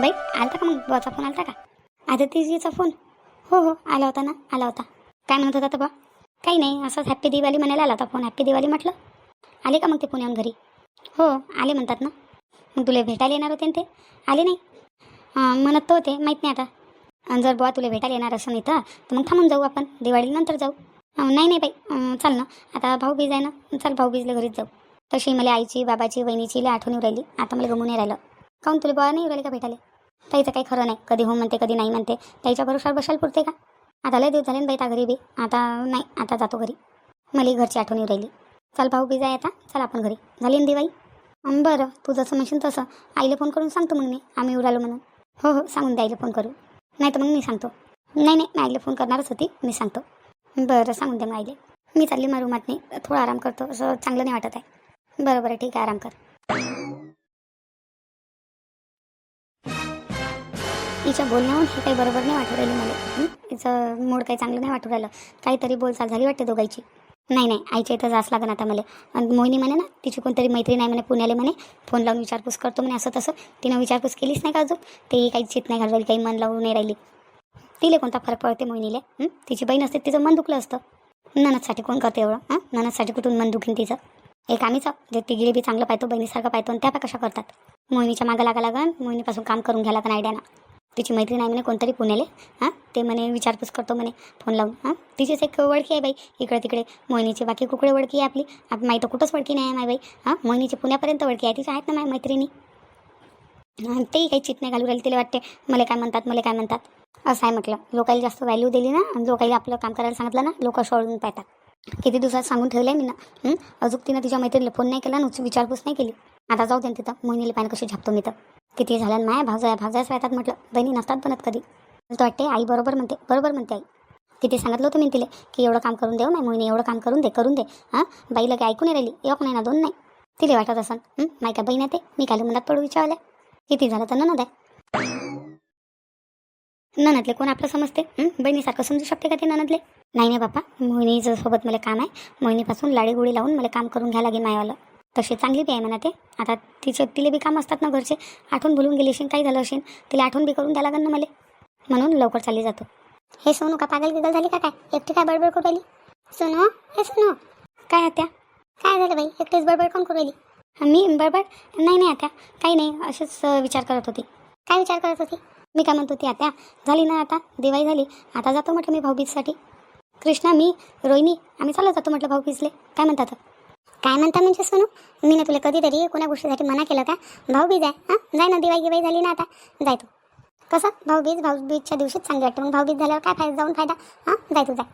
बाई आलता का मग? बुवाचा फोन आलता का? आदित्यजीचा फोन हो हो आला होता ना आला होता. काय म्हणत होता तर बा काही नाही असंच हॅप्पी दिवाळी म्हणायला आला होता फोन हॅप्पी दिवाळी म्हटलं. आले का मग ते पुण्याहून घरी? हो आले म्हणतात ना. मग तुला भेटायला येणार होते ना ते? आले नाही. म्हणत तो होते माहीत नाही आता. आणि जर बुवा तुला भेटायला येणार असं नाही तर मग थांबून जाऊ आपण. दिवाळीनंतर जाऊ. नाही नाही बाई. चाल ना. आता भाऊ बीज आहे ना. चाल भाऊबीजला घरीच जाऊ. तशी मला आईची बाबाची वहिनीची लय आठवण राहिली. आता मला गमून नाही राहिलं. काऊन तुला बुवा नाही राहिले का भेटायला? ताईचं काही खरं नाही. कधी हो म्हणते कधी नाही म्हणते. त्याच्या भरोशावर बसायला पुरते का? आता लय दिवस झाले ना बाई त्या घरी बी. आता नाही आता जातो घरी. मला घरची आठवण येऊ राहिली. चल भाऊ बी आहे आता. चल आपण घरी. झाली ना दिवाई बरं. तू जसं म्हणशील तसं. आईला फोन करून सांगतो मग मी. आम्ही उडालो म्हणून. हो हो. सांगून द्या आईला फोन करू नाही तर मग मी सांगतो. नाही नाही. मी आईला फोन करणारच होती. मी सांगतो. बरं सांगून द्या मग आईले. मी चालली मग रूमात. नाही थोडा आराम करतो. असं चांगलं नाही वाटत आहे. बरं बरं. ठीक आहे. आराम कर. तिच्या बोलण्याहून हे काही बरोबर नाही वाटू राहिलं मला. तिचं मूड काही चांगलं नाही वाटू राहिलं. काहीतरी बोलचाल झाली वाटते दोघांची. नाही नाही आईच्या इथं जास लागन आता मला. आणि मोहिनी म्हणे ना तिची कोणतरी मैत्रीण आहे म्हणे पुण्याला म्हणे. फोन लावून विचारपूस करतो म्हणे असं तसं. तिनं विचारपूस केलीच नाही का अजून? तेही काही चित नाही घालवली राहिली काही मन लावून नाही राहिली. तिला कोणता फरक पडते मोहिनीले? तिची बहीण असते तिचं मन दुखलं असतं. ननदसाठी कोण करते एवढं? हां? ननदसाठी कुठून मन दुखीन तिचं? एक आम्हीच जे तिघी बी चांगलं पाहतो बहिणीसारखं पाहतो आणि त्या कशा करतात? मोहिनीच्या मागं लागा लागन मोहिनीपासून काम करून घ्या लागन आयडियानं. तिची मैत्रीण आहे म्हणे कोणतरी पुण्याले. हां ते म्हणे विचारपूस करतो म्हणे फोन लावून. हां तिचीच एक ओळखी आहे बाई. इकडे तिकडे मोहिनीची बाकी कुकडे ओळखी आहे आपली. आप माहीत कुठंच ओळखी नाही आहे माय बाई. हां मोहिनीची पुण्यापर्यंत ओळखी आहे. तिच्या आहेत ना माझ्या मैत्रिणी. आणि तेही काही चित नाही घालू राहिले तिला वाटते. मला काय म्हणतात मला काय म्हणतात. असं आहे म्हटलं. लोकांनी जास्त व्हॅल्यू दिली ना आणि लोकांना आपलं काम करायला सांगितलं ना लोक सोडून पाहतात. किती दिवसात सांगून ठेवलं आहे मी ना. अजून तिनं तिच्या मैत्रिणीला फोन नाही केला ना विचारपूस नाही केली. आता जाऊ दे तिथं. मोहिनीला पाहिजे कशी झापतो मी तर. किती झालं माय भावजाय भावजायच राहतात म्हटलं बहिणी नसतात बनत कधी. मला वाटते आई बरोबर म्हणते बरोबर म्हणते आई. किती सांगितलं होतं मी तिला की एवढं काम करून देऊ नाही मोहिनी एवढं काम करून दे करून दे हां? बाईला काही ऐकून राहिली एक नाही ना दोन नाही. तिला वाटत असन माय का बहीण आहे ते? मी काय मनात पडू विचारलं. किती झालं तर ननद आहे? ननदले कोण आपलं समजते? बहिणीसारखं समजू शकते का ते ननदले? नाही नाही बापा मोहिनीचं सोबत मला काम आहे. मोहिनीपासून लाडी लावून मला काम करून घ्यायला लागेल मायावालं. तशी चांगली बी आहे म्हणा ते. आता तिचे तिले बी काम असतात ना घरचे. आठवण भुलून गेली असेल काही झालं असेल तिला आठवण बी करून द्या लागेल ना मला. म्हणून लवकर चालली जातो. हे सोनू का पागल गिगल झाली का काय? एकटी काय बडबड करू राहिली? सोनू हे सोनू. काय आत्या? काय झालं बाई? एकटीच बडबड कोण करू राहिली? मी बडबड? नाही नाही आत्या. काही नाही असेच विचार करत होती. काय विचार करत होती? मी काय म्हणत होती आत्या? झाली ना आता? दिवाळी झाली. आता जातो म्हटलं मी भाऊबीजसाठी. कृष्णा मी रोहिणी आम्ही चालत जातो म्हटलं भाऊबीजले. काय म्हणतात? काय म्हणता म्हणजे सोनू? मी ना तुला कधीतरी कोणा गोष्टीसाठी मना केलं का? भाऊबीज आहे हां? जाय ना दिवाळी गिवाई झाली ना आता. जाय तू. कसं? भाऊबीज भाऊबीजच्या दिवशीच चांगली वाटतं. मग भाऊबीज झाल्यावर काय फायदा? जाऊन फायदा? हां? जाय तू जाय.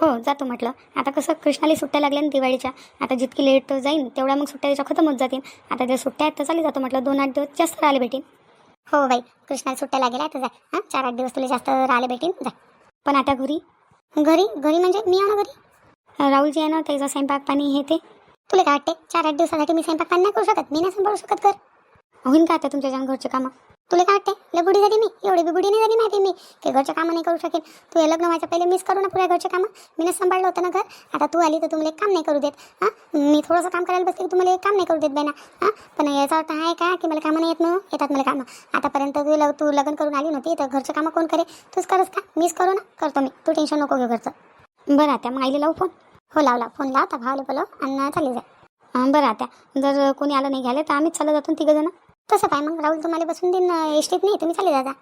हो जातो म्हटलं. आता कसं? कृष्णाला सुट्ट्या लागल्या ना दिवाळीच्या. आता जितकी लेट जाईन तेवढ्या मग सुट्ट्या त्याच्या खतम होत जातील. आता त्या सुट्ट्या आहेत तर चालली जातो म्हटलं. दोन आठ दिवस जास्त राहिले भेटेन. हो बाई. कृष्णाला सुट्ट्या लागेल तर जाय हां? चार आठ दिवस तुला जास्त राहिले भेटेन. जाय पण आता घरी? घरी? घरी म्हणजे? मी आहे ना घरी? राहुलजी आहे ना त्याचा स्वयंपाक पाणी हे ते. तुला काय वाटते चार आठ दिवसासाठी मी स्वयंपाक पाणी नाही करू शकत. मी नाही सांभाळू शकत कर होईन का आता तुमच्या जाऊन घरचे कामं? तुला काय वाटते लय बुडी झाली मी. एवढी बी बुडी नाही झाली माहिती मी. की घरचे कामं नाही करू शकेन. तू हे लग्न व्हायच्या पहिले मिस करू ना पुऱ्या घरचे कामं. मी सांभाळलं होतं ना घर. आता तू आली तर तुम्हाला एक काम नाही करू देत. हां? मी थोडंसं काम करायला बसते की तुम्हाला एक काम नाही करू देत बाई हा हां? पण याचा अर्थ आहे का की मला कामं नाही येत ना येतात मला कामं. आतापर्यंत तू लग तू लग्न करून आली नव्हती तर घरचं कामं कोण करे तूच करस का? मिस करू ना? करतो मी. तू टेन्शन नको घेऊ घरचं. बरं आता मग आईला लावू फोन? हो लाव लाव फोन लाव तर भावले बोलव आणि चालले जा. बरं आता जर कोणी आलं नाही घ्यायला तर आम्हीच चालत जातो तिघं जण. तसं काय मग? राहुल तुम्हाला बसून देईन एसटीत नाही तुम्ही चालले जा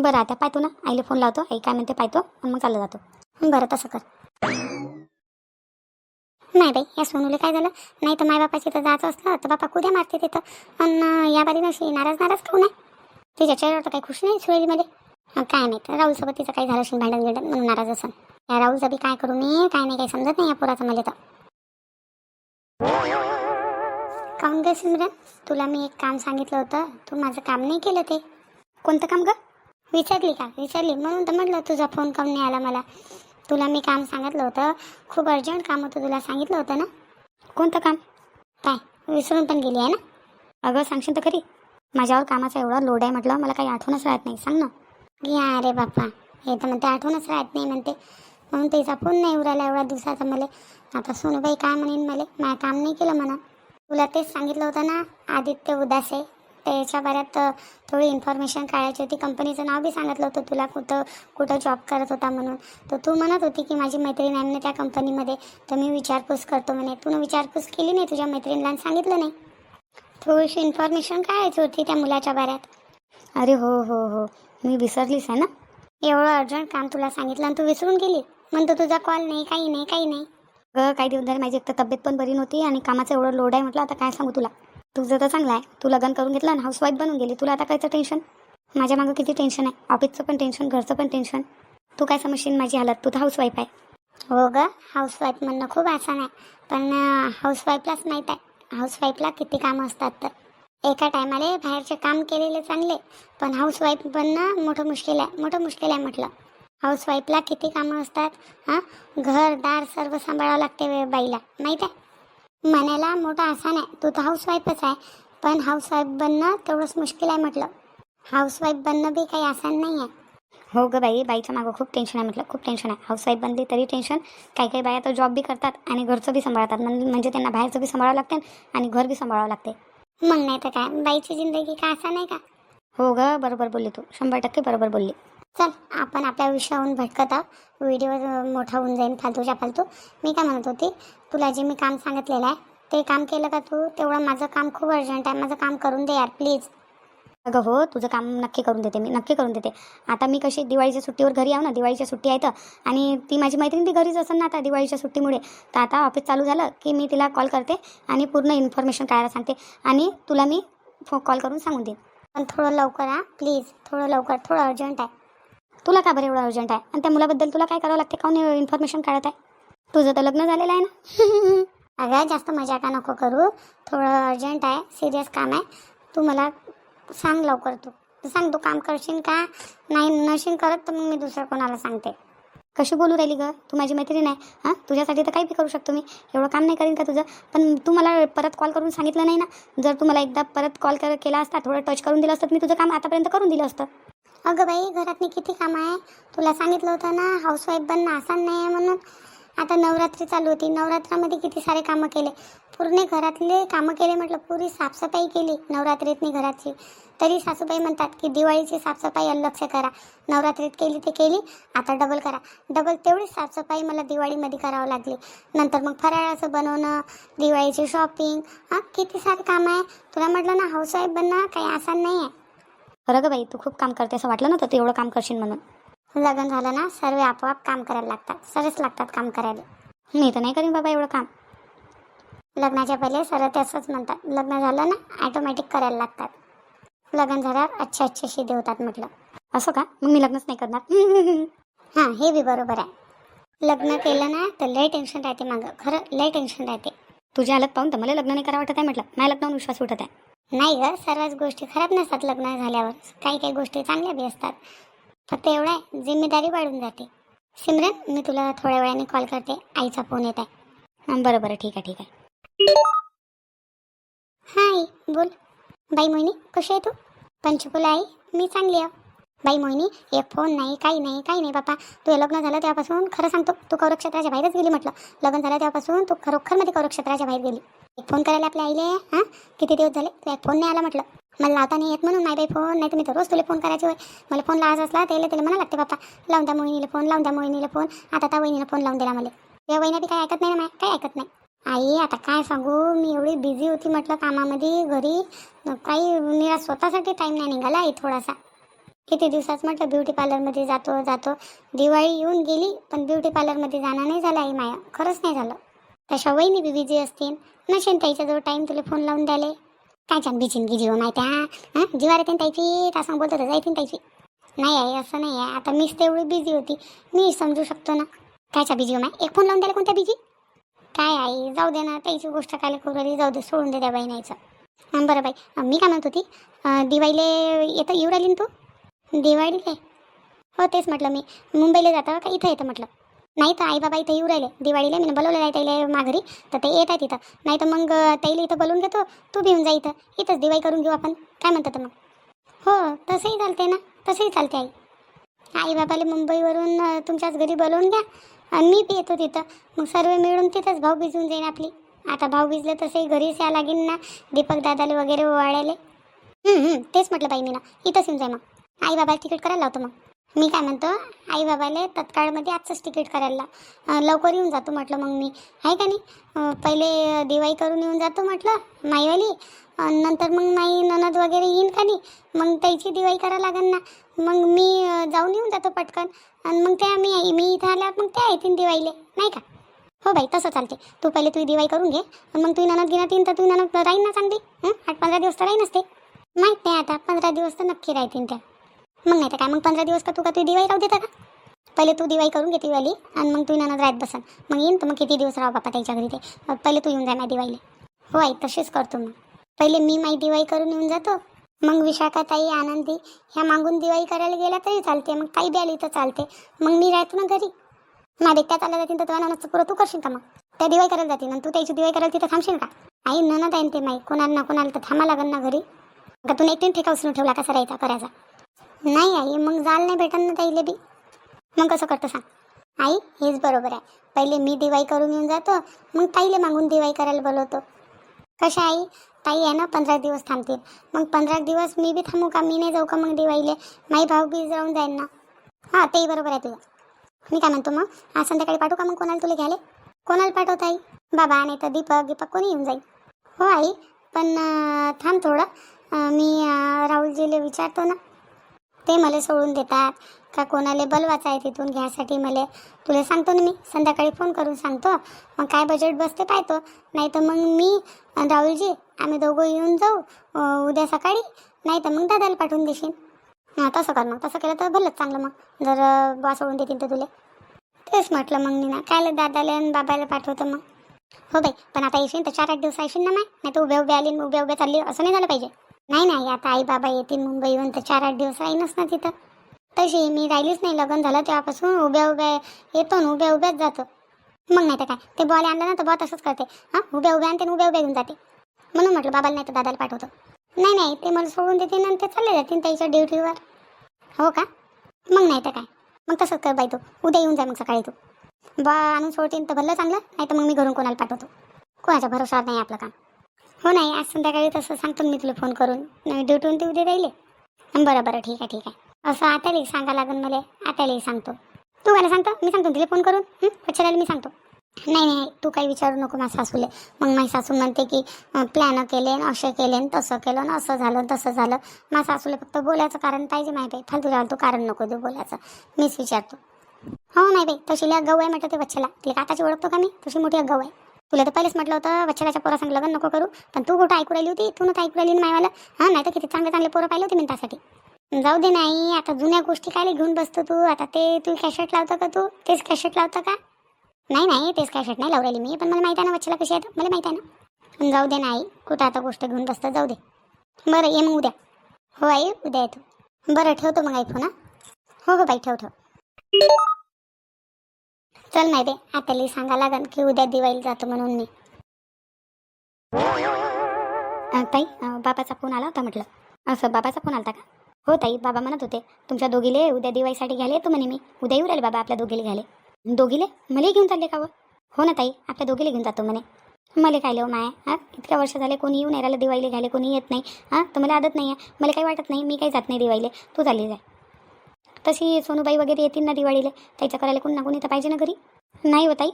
बरं आता पाहतो ना. आईला फोन लावतो आई काय म्हणते पाहतो आणि मग चाललं जातो. बरं तसं कर. नाही बाई या सोनूला काय झालं? नाही तर मायबापाशी तर जायचं असलं तर बापा कुद्या मारते तिथं? पण या बारीनं अशी नाराज नाराज खाऊ आहे? तिच्या चेहऱ्यावर तर काही खुश नाही सुरेलीमध्ये काय माहीत राहुलसोबत तिचं काही झालं असेल भांडण गिंडण म्हणून नाराज असेल या राहुलचं बी काय करू मी काय नाही काही समजत नाही या पोराचं मला तर. काऊन ग सिमरन? तुला मी एक काम सांगितलं होतं. तू माझं काम नाही केलं ते. कोणतं काम ग? विचारली का? विचारली. म्हणून तर म्हटलं तुझा फोन काऊन नाही आला मला? तुला मी काम सांगितलं होतं. खूप अर्जंट काम होतं तुला सांगितलं होतं ना? कोणतं काम? काय? विसरून पण गेली आहे ना? अगं सांगशील तर खरी. माझ्यावर कामाचा एवढा लोड आहे म्हटलं मला काही आठवणच राहत नाही. सांग ना. घ्या अरे बाप्पा. हे तर म्हणते आठवणच राहत नाही म्हणते. म्हणून त्याचा फोन नाही उरायला एवढ्या दिवसाचा मला. आता सोनूबाई काय म्हणेन मला? माझं काम नाही केलं म्हणा. तुला तेच सांगितलं होतं ना आदित्य उदास. आहे त्याच्या बऱ्यात थोडी इन्फॉर्मेशन काढायची होती. कंपनीचं नाव बी सांगितलं होतं तुला कुठं कुठं जॉब करत होता म्हणून. तर तू म्हणत होती की माझी मैत्रीण आहे म्हणे त्या कंपनीमध्ये तर मी विचारपूस करतो म्हणे. तू विचारपूस केली नाही तुझ्या मैत्रिणीला सांगितलं नाही? थोडीशी इन्फॉर्मेशन काढायची होती त्या मुलाच्या बऱ्यात. अरे हो हो हो. मी विसरलीस आहे ना? एवढं अर्जंट काम तुला सांगितलं आणि तू विसरून गेली. म्हणतो तुझा कॉल नाही काही नाही काही नाही. ग काही दिवस झाले माझी एक तर तब्येत पण बरी नव्हती आणि कामाचं एवढं लोड आहे म्हटलं आता काय सांगू तुला? तुझं तर चांगलं आहे. तू लग्न करून घेतलं आणि हाऊसवाईफ बनून गेली. तुला आता कायचं टेन्शन माझ्या मागं किती टेन्शन आहे? ऑफिसचं पण टेन्शन घरचं पण टेन्शन तू काय समजशील माझी हालत? तू तर हाऊसवाईफ आहे. हो ग हाऊसवाईफ म्हणणं खूप आसान आहे. पण हाऊसवाईफलाच माहीत आहे. हाऊसवाईफला किती कामं असतात तर. एका टायमाले बाहेरचे काम केलेले चांगले पण हाऊसवाईफ बनणं मोठं मुश्किल आहे. मोठं मुश्किल आहे म्हटलं. हाऊसवाईफला किती कामं असतात हां? घर दार सर्व सांभाळावं लागते बाईला माहीत आहे? म्हणायला मोठं आसान आहे. तू तर हाऊसवाईफच आहे पण हाऊसवाईफ बनणं तेवढंच मुश्किल आहे म्हटलं. हाऊसवाईफ बनणं बी काही आसान नाही आहे. हो ग बाई बाईच्या मागं खूप टेन्शन आहे म्हटलं खूप टेन्शन आहे. हाऊसवाईफ बनली तरी टेन्शन काही काही बाया तर जॉब बी करतात आणि घरचं बी सांभाळतात. म्हणजे त्यांना बाहेरचं बी सांभाळावं लागते आणि घर बी सांभाळावं लागते. मग नाही तर काय? बाईची जिंदगी काय आसान आहे का? हो ग बरोबर बोलली तू. शंभर टक्के बरोबर बोलली. चल आपण आपल्या विषयाहून भटकत आहोत. व्हिडिओ मोठा होऊन जाईल फालतूच्या फालतू. मी काय म्हणत होती? तुला जे मी काम सांगितलेलं आहे ते काम केलं का तू? तेवढं माझं काम खूप अर्जंट आहे. माझं काम करून दे यार प्लीज अगं हो तुझं काम नक्की करून देते मी नक्की करून देते. आता मी कशी दिवाळीच्या सुट्टीवर घरी आहो ना दिवाळीच्या सुट्टी आहे तर. आणि ती माझी मैत्रीण ती घरीच असेल ना आता दिवाळीच्या सुट्टीमुळे. तर आता ऑफिस चालू झालं की मी तिला कॉल करते आणि पूर्ण इन्फॉर्मेशन करायला सांगते. आणि तुला मी फो कॉल करून सांगून देईन. पण थोडं लवकर हा प्लीज थोडं लवकर थोडं अर्जंट आहे. तुला का बरं एवढं अर्जंट आहे? आणि त्या मुलाबद्दल तुला काय करावं लागते? काऊन इन्फॉर्मेशन काढत आहे? तुझं तर लग्न झालेलं आहे ना? अगं जास्त मजा का नको करू. थोडं अर्जंट आहे सिरियस काम आहे. तू मला सांग लवकर तू. सांग तू काम करशील का? नाही नशील करत तर मग मी दुसरं कोणाला सांगते. कशी बोलू राहिली ग? तू माझी मैत्रीण आहे हां? तुझ्यासाठी तर काही बी करू शकतो मी. एवढं काम नाही करीन का तुझं? पण तू मला परत कॉल करून सांगितलं नाही ना? जर तू मला एकदा परत कॉल कर केला असता थोडं टच करून दिलं असतं तर मी तुझं काम आतापर्यंत करून दिलं असतं. अगं बाई घरातनी किती काम आहे? तुला सांगितलं होतं ना हाऊसवाईफ बनणं आसान नाही आहे म्हणून. आता नवरात्री चालू होती. नवरात्रामध्ये किती सारे कामं केले. पूर्ण घरातले कामं केले म्हटलं पुरी साफसफाई केली नवरात्रीतनी घराची. तरी सासूबाई म्हणतात की दिवाळीची साफसफाई अलग करा. नवरात्रीत केली ते केली आता डबल करा. डबल तेवढीच साफसफाई मला दिवाळीमध्ये करावं लागली. नंतर मग फराळाचं बनवणं दिवाळीची शॉपिंग हां किती सारे कामं आहे. तुला म्हटलं ना हाऊसवाईफ बनणं काही आसान नाही आहे बरं गं बाई तू खूप काम करते असं वाटलं नव्हतं तू एवढं काम करशील म्हणून. लग्न झालं ना सर्व आपोआप काम करायला लागतात. सरच लागतात काम करायला. मी तर नाही करीन बाबा एवढं काम. लग्नाच्या पहिले सरळ तसंच म्हणतात. लग्न झालं ना ॲटोमॅटिक करायला लागतात. लग्न झाल्यावर अच्छे अच्छे शिदे होतात म्हटलं. असं का? मग मी लग्नच नाही करणार. हां हे बी बरोबर आहे. लग्न केलं ना तर लय टेन्शन राहते मागं. खरं लय टेन्शन राहते. तुझी हालत पाहून तर मला लग्न नाही करा वाटत आहे म्हटलं. माझ्या लग्नावर विश्वास उठत आहे. नाही ग सर्वच गोष्टी खराब नसतात लग्न झाल्यावर. काही काही गोष्टी चांगल्या बी असतात. फक्त एवढं आहे जिम्मेदारी वाढून जाते. सिमरन मी तुला थोड्या वेळाने कॉल करते. आईचा फोन येत आहे. बरं बरं ठीक आहे ठीक आहे. हाय बोल. बाई मोहिनी कशी आहे तू? पंचकुला आई मी चांगली आहे. बाई मोहिनी एक फोन नाही काही नाही काही नाही बापा तुझं लग्न झालं तेव्हापासून खरं सांगतो तू कौरक्षेत्राच्या बाहेरच गेली म्हटलं. लग्न झालं तेव्हापासून तू खरोखरमध्ये कौरक्षेत्राच्या बाहेर गेली. एक फोन करायला आपल्या आईले हां? किती दिवस झाले? तुला एक फोन नाही आला म्हटलं. मला लावता नाही येत म्हणून नाही बाई फोन नाही तर मी तर रोज तुला फोन करायची होय. मला फोन लावायचा असला त्याला त्याला म्हणा लागते बापा लावून द्या मोहिनीला फोन लावून द्या मोहिनीला फोन. आता त्या वहिनीला फोन लावून दिला मला. त्या वहिनी बी काही ऐकत नाही ना काही ऐकत नाही? आई आता काय सांगू? मी एवढी बिझी होती म्हटलं कामामध्ये घरी. काही निरा स्वतःसाठी टाईम नाही निघाला आई थोडासा. किती दिवसाच म्हटलं ब्युटी पार्लरमध्ये जातो जातो. दिवाळी येऊन गेली पण ब्युटी पार्लरमध्ये जाणं नाही झालं आई माया. खरंच नाही झालं. तशा वहिनी बी बिझी असतील. नसेन त्याच्याजवळ टाईम तुला फोन लावून द्याले काय छान बिचिन की जीव माहिती हां? जीवार येते त्याची का सांग बोलतो जायतील नाही आहे असं नाही आहे. आता मीच तेवढी बिझी होती. मी समजू शकतो ना. कायच्या बिझी हो माय? एक फोन लावून द्यायला कोणत्या बिझी काय आई जाऊ दे ना त्याची गोष्ट काय करू जाऊ दे सोडून दे त्या बाई नाहीचं बरं बाई. मी काय म्हणत होती? दिवाळीला येतं येऊ राहिली तू? दिवाळी काय हो तेच म्हटलं मी. मुंबईला जातं का? इथं येतं म्हटलं. नाही तर आई बाबा इथं येऊ राहिले. दिवाळीला मी बोलवलेलं आहे त्याला माघारी तर ते येत आहे तिथं नाही तर मग त्याला इथं बोलवून घेतो. तू बी जा इथं. इथंच दिवाळी करून घेऊ आपण. काय म्हणतात मग? हो तसंही चालते ना. तसंही चालते आई. आई बाबाला मुंबईवरून तुमच्याच घरी बोलवून घ्या. आणि मी बी येतो तिथं. मग सर्व मिळून तिथंच भाऊ भिजून जाईन आपली. आता भाऊ भिजलं तसंही घरीच या लागेल ना. दीपक दादाले वगैरे ओवाळायले. तेच म्हटलं बाई मी ना इथंच येऊन जाय मग. आई बाबाला तिकीट करायला लावतो मग. मी काय म्हणतो आई बाबाला तत्काळमध्ये आजचंच तिकीट करायला लाव. अं, लवकर येऊन जातो म्हटलं मग मी. आहे का नाही? अं, पहिले दिवाळी करून येऊन जातो म्हटलं माईवाली. अन् नंतर मग माई ननद वगैरे येईन का नाही? मग त्याची दिवाळी करा लागेल ना. मग मी अं, जाऊन येऊन जातो पटकन. आणि मग त्या मी मी इथं आल्यावर मग त्या येतील दिवाळीले. नाही का? हो बाई तसं चालते तू पहिले तुझी दिवाळी करून घे. आणि मग तुझी ननद घेण्यात येईन तर तुझी ननद राहीन ना चांगली? हं? आठ पंधरा दिवस तर राहीन असते माहीत नाही आता पंधरा दिवस तर नक्की राहतील त्या. मग नाही तर काय? मग पंधरा दिवस का तू का तू दिवाळी राहू देता का पहिले तू दिवाळी करून घे दिवाळी आणि मग तू ननद राहत बसन. मग येईन तर मग किती दिवस राहा बापा त्याच्या घरी ते? पहिले तू येऊन जा माझ्या दिवाळीला. हो आई तशीच करतो मग. पहिले मी माई दिवाळी करून येऊन जातो. मग विशाखाताई आनंदी ह्या मागून दिवाळी करायला गेल्या तरी चालते. मग काही बी आली तर चालते. मग मी राहतो ना घरी. माझ्या त्या चालल्या जातील तर तुला ननदचं पुरं तू करशील का मग? त्या दिवाळी करायला जातील आणि तू त्याची दिवाळी करायला तिथं थांबशील का? आई ननद आहे ना ते माई. कोणाला ना कोणाला तर थांबा लागेल ना घरी. का तू एकटीन ठेका उचलून ठेवला कसा राहायचा? करायचा नाही आई मग जाल नाही भेटन ना ताईले बी. मग कसं करतो सांग? आई हेच बरोबर आहे. पहिले मी दिवाळी करून येऊन जातो मग ताईले मागून दिवाळी करायला बोलवतो. कशा आई? ताई आहे ना पंधरा दिवस थांबतील. मग पंधरा दिवस मी बी थांबू का? मी नाही जाऊ का मग दिवाळीले? माई भाऊ बी जाऊन जाईन ना. हां तेही बरोबर आहे तुझं. मी काय म्हणतो मग? आज संध्याकाळी पाठवू का मग कोणाला तुला घ्यायला? कोणाला पाठवता आई बाबा नाही तर दीपक दीपक कोणी येऊन जाईल? हो आई पण थांब थोडं. मी राहुलजीला विचारतो ना. ते मला सोडून देतात. का कोणाला बलवाचं आहे तिथून घ्यायसाठी मला? तुला सांगतो ना मी. संध्याकाळी फोन करून सांगतो. मग काय बजेट बसते पाहतो. नाही तर मग मी राहुलजी आम्ही दोघं येऊन जाऊ उद्या सकाळी. नाही तर मग दादाला पाठवून देशील हां तसं कर मग. तसं केलं तर भलंच चांगलं मग. जर बॉस बा सोडून देतील तर तुला. तेच म्हटलं मग मी ना काय दादाला आणि बाबाला पाठवतो मग. हो बाई पण आता येशील तर चार आठ दिवस येशील ना माय. नाही तर उभ्या उभ्या आली उभ्या उभ्या चालली. असं नाही झालं पाहिजे. नाही नाही आता आई बाबा येतील मुंबईहून तर चार आठ दिवस राहीनच ना तिथं. तशी मी राहिलीच नाही लग्न झालं तेव्हापासून उभ्या उभ्या येतो ना उभ्या उभ्याच जातो. मग नाही तर काय ते बॉल आणलं ना तर बॉ तसंच करते. हां उभ्या उभ्या आणते उभ्या उभ्या घेऊन जाते. म्हणून म्हटलं बाबाला नाही तर दादाला पाठवतो. नाही नाही ते मला सोडून देते ना ते चालले जातील त्याच्या ड्युटीवर. हो का? मग नाही तर काय. मग तसंच कर बाई तू उद्या येऊन जा मग सकाळी तू. बा आणून सोडतील तर भरलं चांगलं नाही तर मग मी घरून कोणाला पाठवतो. कोणाचा भरोसा नाही आपलं काम. हो नाही आज संध्याकाळी तसं सांगतो ना मी तुला फोन करून. नाही ड्युटीहून ते उद्या राहिले. बरं बरं ठीक आहे ठीक आहे. असं आत्यालाही सांगा लागून मला. आत्यालाही सांगतो. तू मला सांगतो मी सांगतो तिला फोन करून. पच्छाला मी सांगतो. नाही नाही तू काही विचारू नको माझ्या सासूले. मग माझी सासू म्हणते की प्लॅन केले असे केले तसं केलं असं झालं तसं झालं. माझ्या सासूला फक्त बोलायचं कारण पाहिजे माहिती आहे. फालतू फालतू कारण नको देऊ बोलायचं. मीच विचारतो. हो नाही बाई तशी गव आहे म्हटलं ते वच्छला. तिला काकाची ओळखतो का मी? तशी मोठी गव आहे. तुला तर पहिलेच म्हटलं होतं वच्छलाच्या पोरासंग लग्न नको करू. पण तू कुठं ऐकू राहिली होती तू नव्हतं ऐकू राहिली मायवाला. हां नाही तर किती चांगले चांगले पोरं पाहिले होते मी त्यासाठी जाऊ दे नाही आता जुन्या गोष्टी काय घेऊन बसतो तू? आता ते तू कॅशेट लावतं का तू? तेच कॅशेट लावतं का? नाही नाही तेच कॅशेट नाही लावलेली मी पण मला माहिती आहे ना वच्छला कशी आहे मला माहिती आहे ना. जाऊ दे नाही कुठं आता गोष्ट घेऊन बसतं जाऊ दे. बरं ये मग उद्या. हो आई उद्या येतो. बरं ठेवतो मग ऐकू ना हो हो बाई ठेव ठेव. चल नाही दे आताली सांगा लागन की उद्या दिवाळीला जातो म्हणून मी. अं, ताई अं, बाबाचा फोन आला होता म्हटलं. असं बाबाचा फोन आला का? हो ताई बाबा म्हणत होते तुमच्या दोघीले उद्या दिवाळीसाठी घ्यायला येतो म्हणे मी. उद्या येऊ राहिले बाबा आपल्या दोघीले घ्याले दोघीले? मलाही घेऊन चालले का व? हो ना ताई आपल्या दोघीले घेऊन जातो म्हणे. मला काय लिहो माय हां इतक्या वर्ष झाले कोणी येऊन नाही राहिलं दिवाळीला घ्यायला कोणी येत नाही. हां तर मला आदत नाही आहे मला काही वाटत नाही मी काही जात नाही दिवाळीले. तू चालली जाय. तशी सोनूबाई वगैरे येतील ना दिवाळीला. त्याच्या करायला कोण ना कोणी तर पाहिजे ना घरी? नाही हो ताई.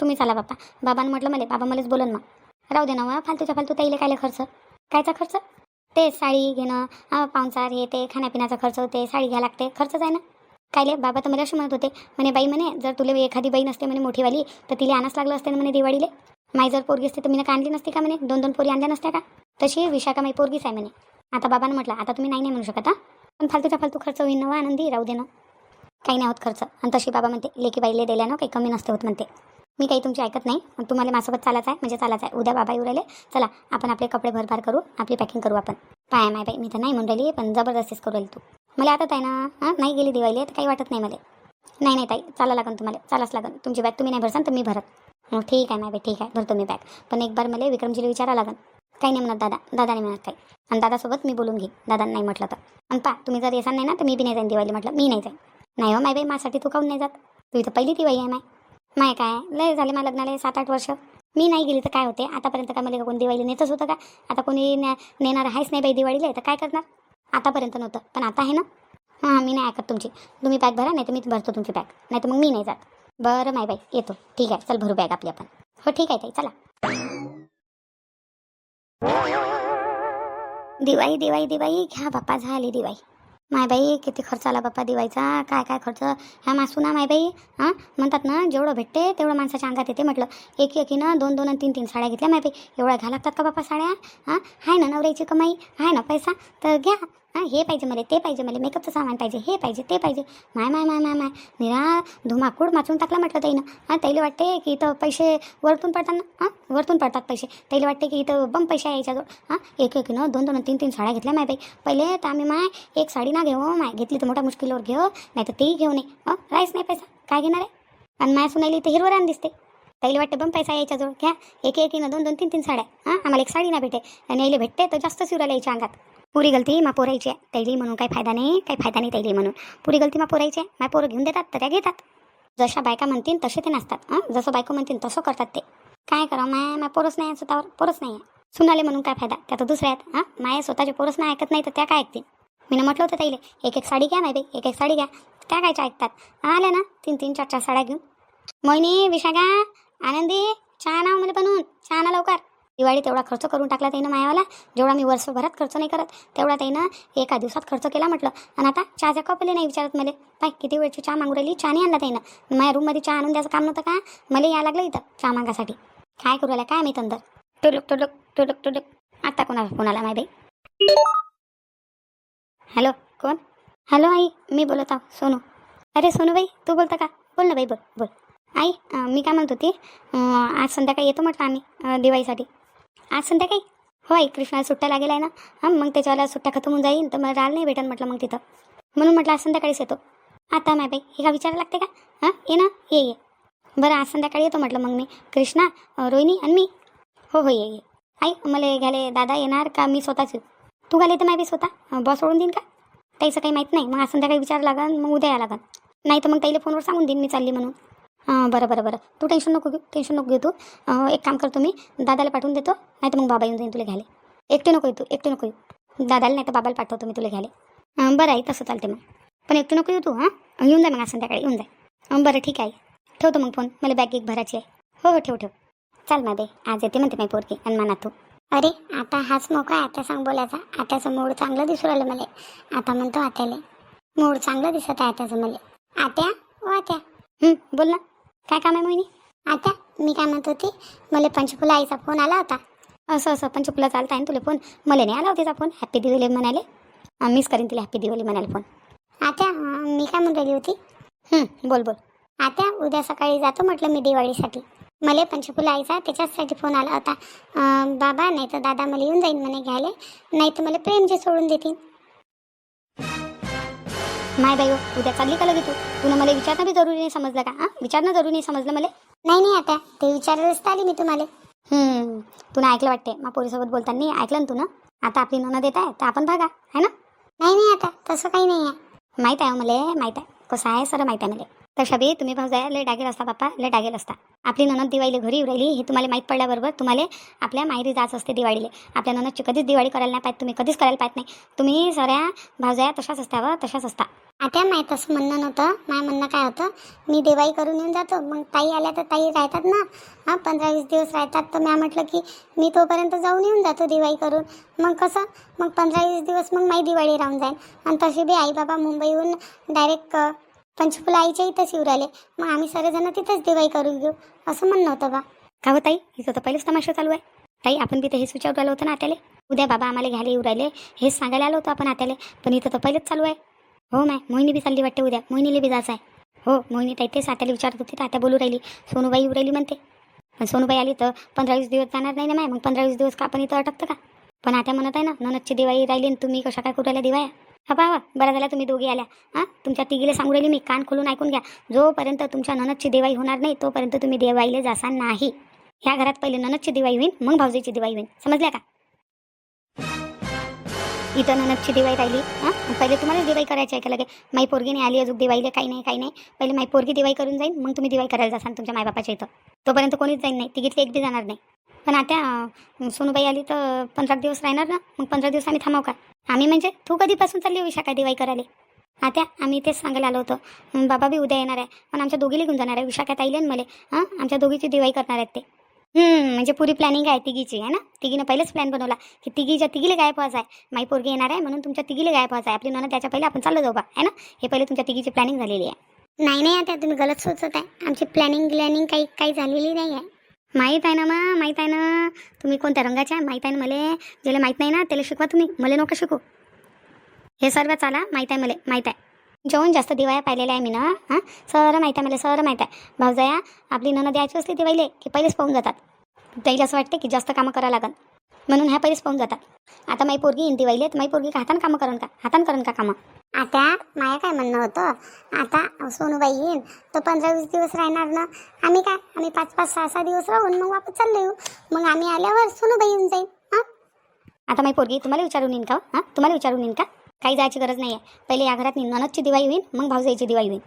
तुम्ही चाला बाप्पा. बाबांना म्हटलं मला बाबा मलाच बोलन मग राहू दे ना फालतूच्या फालतू ताईले कायला खर्च? कायचा खर्च? ते साडी घेणं पाहुणचार हे ते खाण्यापिण्याचा खर्च होते साडी घ्या लागते. खर्चच आहे ना. कायले बाबा तर मला असे म्हणत होते म्हणे बाई म्हणे जर तुला एखादी बाई नसते म्हणे मोठीवाली तर तिला आणाच लागलं असते ना म्हणे दिवाळीले? माई जर पोरगी असते तर मी का आणली नसती का म्हणे? दोन दोन पोरी आणल्या नसत्या का? तशी विशाखा माई पोरगीच आहे म्हणे. आता बाबांना म्हटलं आता तुम्ही नाही नाही म्हणू शकत पण फालतूचा फालतू खर्च होईन ना आनंदी राहू दे ना. काही नाही होत खर्च. आणि तशी बाबा म्हणते लेकी बाईले दिल्या ना काही कमी नसते होत म्हणते. मी काही तुमची ऐकत नाही मग तुम्हाला माझ्यासोबत चालायचं आहे म्हणजे चालायचं आहे. उद्या बाबा येऊ राहिले. चला आपण आपले कपडे भरभार करू आपली पॅकिंग करू आपण. पाय माय बाई मी तर नाही म्हणून राहिली पण जबरदस्तीच करू राहिली तू. मला आता आहे ना हां नाही गेली दिवाळी तर काही वाटत नाही मला. नाही नाही ताई चाला लागन तुम्हाला चालाच लागन. तुमची बॅग तुम्ही नाही भरसान तर मी भरत. ठीक आहे माय बाई ठीक आहे भरतो मी बॅग पण एक बार मला विक्रमजीला विचारा लागन. काही नाही म्हणत दादा दादा नाही म्हणत काही. आणि दादासोबत मी बोलून घेईन दादा नाही म्हटलं तर. आणि पा तुम्ही जर येसान नाही ना तर मी बी नाही जाईन दिवाळी म्हटलं मी नाही जाईन. नाही हो माय बाई माझ्यासाठी तू काहून नाही जात? तू इथं पहिली दिवाळी आहे माय. माय काय? लय झाले मला लग्नाला सात आठ वर्ष. मी नाही गेली तर काय होते? आतापर्यंत काय मला कोणी दिवाळीला नेतच होतं का? आता कोणी नेणार आहेच नाही बाई दिवाळीला तर काय करणार? आतापर्यंत नव्हतं पण आता आहे ना? हां मी नाही ऐकत तुमची. तुम्ही पॅक भरा नाही तर मी भरतो तुमची पॅक. नाही तर मग मी नाही जात. बरं माय बाई येतो. ठीक आहे चल भरू बॅग आपली आपण. हो ठीक आहे ताई चला. दिवाळी दिवाळी दिवाळी. घ्या बाप्पा झाली दिवाळी. माय बाई किती खर्च आला बाप्पा दिवाळीचा? काय काय खर्च? ह्या मासू ना माय बाई. हां? म्हणतात ना जेवढं भेटते तेवढं माणसाच्या अंगात येते म्हटलं. एक एकीनं दोन दोन आणि तीन तीन साड्या घेतल्या माय बाई. एवढ्या घ्या लागतात का बाप्पा साड्या? हां? आहे ना नवऱ्याची कमाई. आहे ना पैसा. तर घ्या. हां हे पाहिजे मला ते पाहिजे मला मेकअपचं सामान पाहिजे हे पाहिजे ते पाहिजे. माय माय माय माय माय. निरा धुमाकूड माचून टाकला म्हटलं ताईनं. हां ताईला वाटते की इथं पैसे वरतून पडतात ना हां वरतून पडतात पैसे. ताईला वाटते की इथं बम पैसे यायच्याजवळ हां एक एक न दोन दोन तीन तीन साड्या घेतल्या माय बाई. पहिले तर आम्ही माय एक साडी ना घेऊ माय घेतली तर मोठ्या मुश्किलवर घेऊ नाही तर तेही घेऊ नये. हां राहीच नाही पैसा काय घेणार आहे? आणि माय सुनायली तर हिरवं आण दिसते. ताईला वाटते बम पैसा यायच्याजवळ घ्या. एक एकीनं दोन दोन तीन तीन साड्या. हां आम्हाला एक साडी ना भेटे. आणि यायला भेटते तर जास्त शिवरायला यायच्या अंगात. पुरी गलती मा पोरायची आहे तैली म्हणून काही फायदा नाही काही फायदा नाही तैली म्हणून. पुरी गलती मा पोरायची आहे मा पोरं घेऊन देतात तर त्या घेतात. जशा बायका म्हणतील तसे ते नसतात हां? जसं बायको म्हणतील तसं करतात ते. काय करावं माय? माय पोरच नाही आहे स्वतःवर पोरच नाही आहे. सुनाले म्हणून काय फायदा? त्या तर दुसऱ्या आहेत हां? माय स्वतःचे पोरच नाही ऐकत नाही तर त्या काय ऐकतील? मी म्हटलं होतं ताईले एक एक साडी घ्या नाही एक एक साडी घ्या. त्या कायच्या ऐकतात? आल्या ना तीन तीन चार चार साड्या घेऊन. मोहिनी विशाखा आनंदी चहा नाव मला बनवून चहा ना लवकर. दिवाळी तेवढा खर्च करून टाकला त्यानं मायावाला जेवढा मी वर्षभरात खर्च नाही करत तेवढा त्यानं एका दिवसात खर्च केला म्हटलं. आणि आता चहाच्या कपले नाही विचारत मला. पाय किती वेळची चहा मागू राहिली? चहा नाही आणला त्यानं. माझ्या रूममध्ये चहा आणून द्यायचं काम नव्हतं का? मला यायला लागलं इथं चहा मागासाठी. काय करू राहिला काय माहीत अंदर? टुलुक टुलुक टुलुक टुलुक आता कोणाला कोणाला माय बाई? हॅलो कोण? हॅलो आई मी बोलत आहो सोनू. अरे सोनू बाई तू बोलता का? बोल ना बाई बोल बोल. आई मी काय म्हणत होती आज संध्याकाळी येतो म्हटलं आम्ही दिवाळीसाठी. आज संध्याकाळी? हो आई कृष्णाला सुट्ट्या लागेल आहे ना. हां मग त्याच्यावाला सुट्ट्या खतम होऊन जाईल तर मला राल नाही भेटेल म्हटलं मग तिथं. म्हणून म्हटलं आज संध्याकाळीच येतो. आता माय बाई हे का विचारायला लागते का? हां ये ना ये ये. बरं आज संध्याकाळी येतो म्हटलं मग मी. कृष्णा रोहिणी आणि मी. हो हो ये ये. आई मला घ्याले दादा येणार का? मी स्वतःच येऊ. तू घाले तर माय बी स्वतः. बॉस सोडून देईन का? त्याचं काही माहीत नाही. मग आज संध्याकाळी विचार लागन मग उद्या या लागन. नाही तर मग त्याला फोनवर सांगून देईन मी चालली म्हणून. बरं बरं बरं. तू टेन्शन नको घेऊ टेन्शन नको घेऊ तू. अं, एक काम करतो मी दादाला पाठवून देतो नाही तर मग बाबा येऊन जाईन तुला घ्यायला. एकटे नको येऊ तू एकटे नको येऊ. दादाला नाही तर बाबाला पाठवतो मी तुला घ्यायला. बरं आहे तसं चालते मग. पण एकटे नको येऊ तू हां? येऊन जा मग आज संध्याकाळी येऊन जा. बरं ठीक आहे. ठेवतो मग फोन मला बॅग एक भरायची आहे. हो हो ठेव ठेव. चाल मा बाई आज येते म्हणते माझी पोरकी आणि माना तू. अरे आता हाच मोका आहे आता सांग बोलायचा. आत्याचं मूड चांगलं दिसू राहिलं मला. आता म्हणतो आत्याले. मूड चांगलं दिसत आहे आत्याचं मला. आत्या ओ आत्या. बोल ना. काय काम आहे मोहिनी? आत्या मी काय म्हणत होती मला पंचफुला आईचा फोन आला होता. असं असं पंचकुला चालता आहे ना तुला फोन मला नाही आला होता फोन हॅपी दिवाळी म्हणाले. मिस करीन तिला हॅपी दिवाळी म्हणाले फोन आत्या अं, मी काय म्हणून राहिली होती? बोल बोल. आत्या उद्या सकाळी जातो म्हटलं मी दिवाळीसाठी. मला पंचफुला आईचा त्याच्याचसाठी फोन आला होता. बाबा नाही तर दादा मला येऊन जाईन म्हणे घ्यायला. नाही तर मला प्रेमचे सोडून देतील. माय बाई हो, उद्या चालली का लगे तू तुला मला विचारणं बी जरुरी नाही समजलं का? हां? विचारणं जरुरी नाही समजलं मला? नाही नाही आता. ते विचारायलाच तर आली मी तुम्हाला. हं, तुला ऐकलं वाटते मा पोरीसोबत बोलताना ऐकलं ना तू ना? आता आपली नोंद देत आहे तर आपण बघा आहे ना? नाही नाही आता. तसं काही नाही आहे. माहीत आहे हो मला माहीत आहे. कसं आहे सर माहीत आहे मला. तशा बी तुम्ही भाऊ लय डागेल असता बाप्पा लय डागेल असता. आपली ननद दिवाळीला घरी येऊ राहिली हे तुम्हाला माहीत पडल्याबरोबर तुम्हाला आपल्या माहेरी जायचं असते दिवाळीला. आपल्या ननदची कधीच दिवाळी करायला नाही पाहिजे तुम्ही कधीच करायला पाहिजे नाही. तुम्ही सगळ्या भावजाया तशाच असत्या व तशाच असता. आता माय तसं म्हणणं नव्हतं. माय म्हणणं काय होतं? मी दिवाळी करून येऊन जातो. मग ताई आल्या तर ताई राहतात ना. हां पंधरा वीस दिवस राहतात. तर म्या म्हटलं की मी तोपर्यंत जाऊन येऊन जातो दिवाळी करून. मग कसं? मग पंधरा वीस दिवस मग माई दिवाळी राहून जाईल आणि तशी बी आई बाबा मुंबईहून डायरेक्ट पंचफुला आईच्या इथंच येऊ राहिले. मग आम्ही सर्वजण तिथंच दिवाळी करून घेऊ. असं म्हणणं होतं बा. का हो ताई? इथं तर पहिलेच तमाशा चालू आहे. ताई आपण तिथे हे हेच विचारू होतं ना आत्याले. उद्या बाबा आम्हाला घ्यायला येऊ राहिले. हेच सांगायला आलो होतो आपण आत्याले. पण इथं तर पहिलेच चालू आहे. हो माय. मोहिनी बी चालली वाटते उद्या. मोहिनीला बी जायचं आहे हो मोहिनी ताई तेच आत्याला विचारत होती. तर बोलू राहिली. सोनूबाई येऊ राहिली म्हणते. पण सोनूबाई आली तर पंधरा वीस दिवस जाणार नाही ना माय. मग पंधरा वीस दिवस का आपण इथं अटकतं का? पण आता म्हणत आहे ना ननदची दिवाळी राहिली आणि तुम्ही कशा काय करू राहिल्या दिवाया हा पाहा बरं झाला तुम्ही दोघी आल्या. हां? तुमच्या तिघीला सांगू राहिली मी. कान खोलून ऐकून घ्या. जोपर्यंत तुमच्या ननदची दिवाळी होणार नाही तोपर्यंत तुम्ही देवाईला जासा नाही. ह्या घरात पहिले ननदची दिवाळी होईल मग भाऊजीची दिवाळी होईल समजल्या का? इथं ननदची दिवाळी राहिली हां? पहिले तुम्हालाच दिवाळी करायची आहे का लगे? माई पोरगी नाही आली अजून दिवाळीला काही नाही काही नाही. पहिले माई पोरगी दिवाळी करून जाईन मग तुम्ही दिवाळी करायला जासान तुमच्या मायबापाच्या इथं. तोपर्यंत कोणीच जाईन नाही तिघीतले एक बी जाणार नाही. पण आता सोनूबाई आली तर पंधरा दिवस राहणार ना? मग पंधरा दिवस आम्ही थांबव का? आम्ही म्हणजे तू कधीपासून चालली होई काय दिवाळी करायला? आता आम्ही तेच सांगायला आलो होतो बाबा बी उद्या येणार आहे पण आमच्या दोघीला घेऊन जाणार आहे विशाखा ताईले आणि मला हां? आमच्या दोघीची दिवाळी करणार आहेत ते. म्हणजे पुरी प्लॅनिंग आहे तिघीची आहे ना? तिघीनं पहिलेच प्लॅन बनवला की तिघीच्या तिघीला गायब व्हायचं आहे. माई पोरगी येणार आहे म्हणून तुमच्या तिघीला गायब व्हायचं आहे. आपली नणं त्याच्या पहिले आपण चाललं जाऊ बा आहे ना? हे पहिले तुमच्या तिघीची प्लॅनिंग झालेली आहे. नाही नाही आता तुम्ही गलत सुचत आहे. आमची प्लॅनिंग ग्लॅनिंग काही काही झालेली नाही आहे. माहीत आहे ना मा माहीत आहे ना? तुम्ही कोणत्या रंगाचे आहे? माहीत आहे ना मला? ज्याला माहीत नाही ना त्याला शिकवा तुम्ही. मला नको शिकू. हे सर्व चाला माहीत आहे मला माहीत आहे. जेवण जास्त दिवाया पाहिलेल्या आहे मी ना हां? सर माहीत आहे मला सर माहीत आहे. भाऊजाया आपली ननं द्यायची असली दिवाळीले की पहिलेच पाहून जातात. त्याला असं वाटते की जास्त कामं करावं लागन. म्हणून ह्या पहिलेच पाहून जातात. आता माई पोरगी येईन दिवाळीले तर माई पोरगी का हातानं कामं करण का? हातानं करण का कामं? आता माया काय म्हणणं होतं? आता सोनूबाई येईन तो पंधरा वीस दिवस राहणार ना. आम्ही काय? आम्ही पाच पाच सहा सहा दिवस राहून मग वापस चाललो येऊ मग आम्ही आल्यावर सोनूबाई येऊन जाईल हां? आता माई पोरगी तुम्हाला विचारून येईन का हां? तुम्हाला विचारून येईन का? काही जायची गरज नाही आहे पहिले या घरात ननदची दिवाळी होईल मग भाऊजाईची दिवाळी होईल.